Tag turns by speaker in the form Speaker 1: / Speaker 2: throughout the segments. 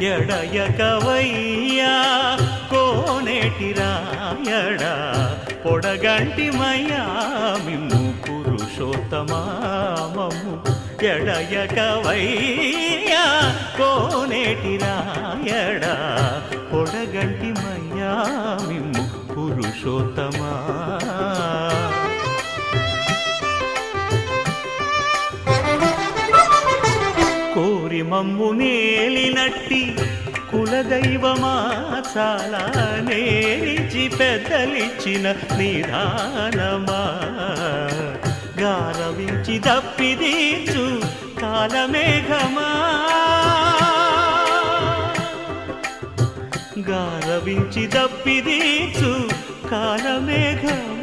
Speaker 1: ఎడయకవయ్యా కోనేటి రాయడా పొడగంటి మయ్యామిమ్ము పురుషోత్తమా మమ్ము ఎడయకవయ్యా కోనేటి రాయడా పొడగంటి మయ్యామిమ్ము పురుషోత్తమా. మమ్ము నేలినట్టి కులదైవమా చాలా నేరిచి పెద్దలిచ్చిన నిదానమా. గారవించి దప్పిదీచు కాలమేఘమా. గారవించి దప్పిదీచు కాలమేఘమా.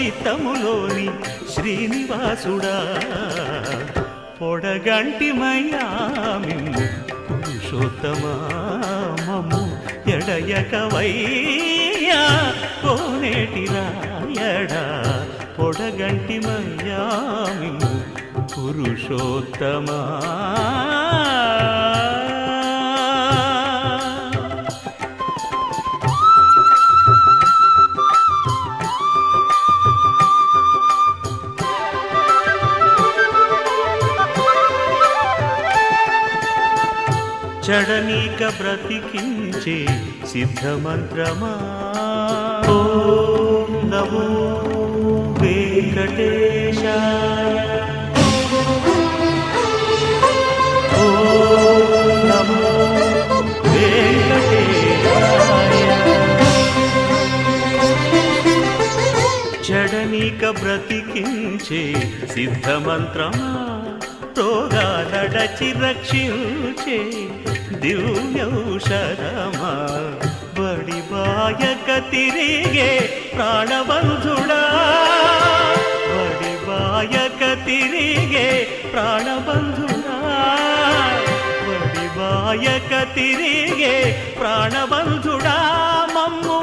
Speaker 1: చిత్తములోని శ్రీనివాసుడా. పొడగంటి మయామిమ్ము పురుషోత్తమా మమ్ము ఎడయకవయ్యా. కోనేటి రాయడా పొడగంటి మయామిమ్ము పురుషోత్తమా. చడనీక బ్రతికించే సిద్ధమంత్రమా? ఓం నమో వెంకటేశాయ. ఓం జడనీక బ్రతికించే సిద్ధమంత్రమా? తోగా నడచి రక్షించే దివ్యౌషరమా బడి బాయక తిరిగే ప్రాణబంధుడా? బడి బాయక తిరిగే ప్రాణబంధుడా? బడి బాయక తిరిగే ప్రాణబంధుడా? మమ్ము